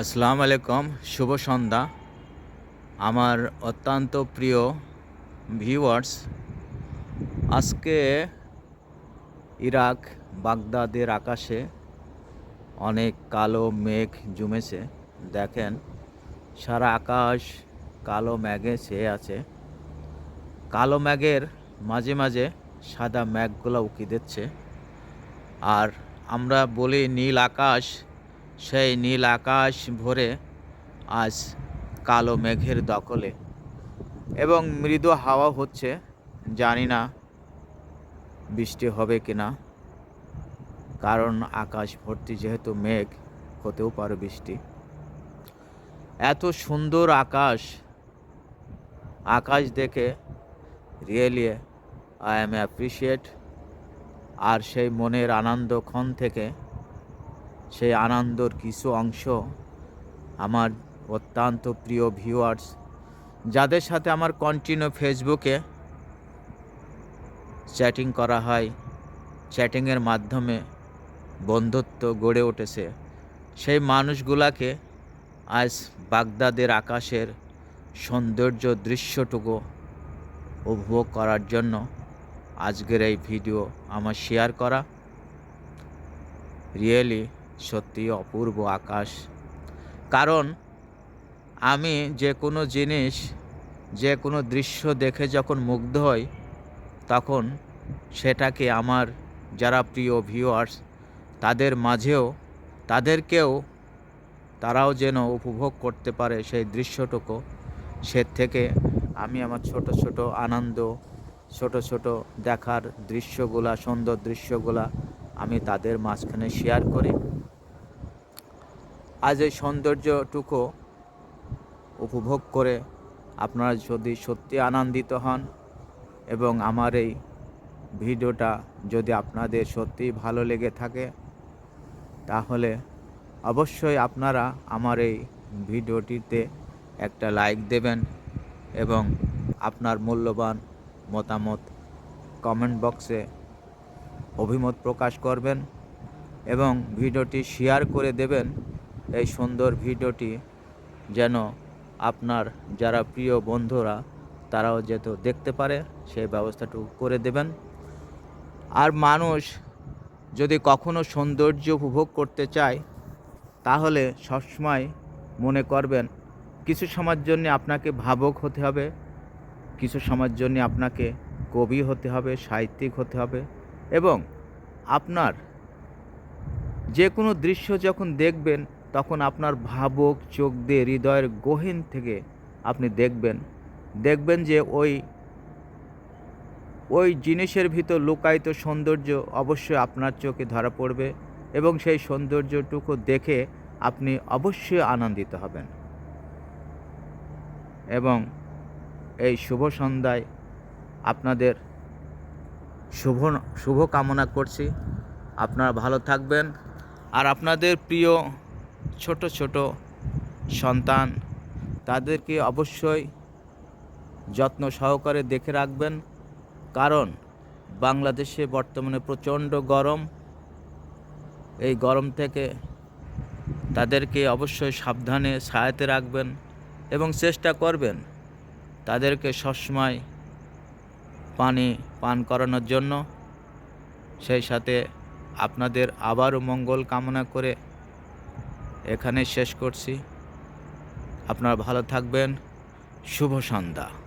আসসালামু আলাইকুম, শুভ সন্ধ্যা। আমার অত্যন্ত প্রিয় ভিউয়ার্স আজকে ইরাক বাগদাদের আকাশে অনেক কালো মেঘ জমেছে। দেখেন, সারা আকাশ কালো মেঘে ছেয়ে আছে। কালো মেঘের মাঝে মাঝে সাদা মেঘগুলো উকি দিচ্ছে। আর আমরা বলি নীল আকাশ সেই নীল আকাশ ভরে আজ কালো মেঘের দখলে। এবং মৃদু হাওয়া হচ্ছে, জানি না বৃষ্টি হবে কি না। কারণ আকাশ ভর্তি যেহেতু মেঘ, হতেও পারে বৃষ্টি। এত সুন্দর আকাশ আকাশ দেখে রিয়েলি আই এম অ্যাপ্রিসিয়েট আর সেই মনের আনন্দক্ষণ থেকে সেই আনন্দর কিছু অংশ আমার অত্যন্ত প্রিয় ভিউয়ার্স যাদের সাথে আমার কন্টিনিউ ফেসবুকে চ্যাটিং করা হয় চ্যাটিংয়ের মাধ্যমে বন্ধুত্ব গড়ে উঠেছে। সেই মানুষগুলাকে আজ বাগদাদের আকাশের সৌন্দর্য দৃশ্যটুকু উপভোগ করার জন্য আজকের এই ভিডিও আমার শেয়ার করা। রিয়েলি সত্যি অপূর্ব আকাশ। কারণ আমি যে কোনো জিনিস যে কোনো দৃশ্য দেখে যখন মুগ্ধ হই, তখন সেটাকে আমার যারা প্রিয় ভিউয়ার্স তাদের মাঝেও, তাদেরকেও তারাও যেন উপভোগ করতে পারে সেই দৃশ্যটুকু, সে থেকে আমি আমার ছোট ছোট আনন্দ, ছোট ছোট দেখার দৃশ্যগুলা, সুন্দর দৃশ্যগুলা আমি তাদের মাঝখানে শেয়ার করি। আজ এই সৌন্দর্যটুকু উপভোগ করে আপনারা যদি সত্যি আনন্দিত হন এবং আমার এই ভিডিওটা যদি আপনাদের সত্যি ভালো লেগে থাকে, তাহলে অবশ্যই আপনারা আমার এই ভিডিওটিতে একটা লাইক দেবেন এবং আপনার মূল্যবান মতামত কমেন্ট বক্সে অভিমত প্রকাশ করবেন এবং ভিডিওটি শেয়ার করে দেবেন। এই সুন্দর ভিডিওটি যেন আপনার যারা প্রিয় বন্ধুরা, তারাও যেত দেখতে পারে, সেই ব্যবস্থাটুকু করে দেবেন। আর মানুষ যদি কখনো সৌন্দর্য উপভোগ করতে চায়, তাহলে সবসময় মনে করবেন, কিছু সময়ের জন্য আপনাকে ভাবক হতে হবে, কিছু সময়ের জন্য আপনাকে কবি হতে হবে, সাহিত্যিক হতে হবে এবং আপনার যে কোনো দৃশ্য যখন দেখবেন, তখন আপনার ভাবক চোখ দিয়ে হৃদয়ের গহীন থেকে আপনি দেখবেন। দেখবেন যে ওই ওই জিনিসের ভিতর লুকায়িত সৌন্দর্য অবশ্যই আপনার চোখে ধরা পড়বে এবং সেই সৌন্দর্যটুকু দেখে আপনি অবশ্যই আনন্দিত হবেন। এবং এই শুভ সন্ধ্যায় আপনাদের শুভ শুভ কামনা করছি। আপনারা ভালো থাকবেন। আর আপনাদের প্রিয় ছোট ছোট সন্তান, তাদেরকে অবশ্যই যত্ন সহকারে দেখে রাখবেন। কারণ বাংলাদেশে বর্তমানে প্রচণ্ড গরম। এই গরম থেকে তাদেরকে অবশ্যই সাবধানে ছায়াতে রাখবেন এবং চেষ্টা করবেন তাদেরকে সবসময় পানি পান করানোর জন্য। সেই সাথে আপনাদের আবারও মঙ্গল কামনা করে এখানে শেষ করছি। আপনারা ভালো থাকবেন। শুভ সন্ধ্যা।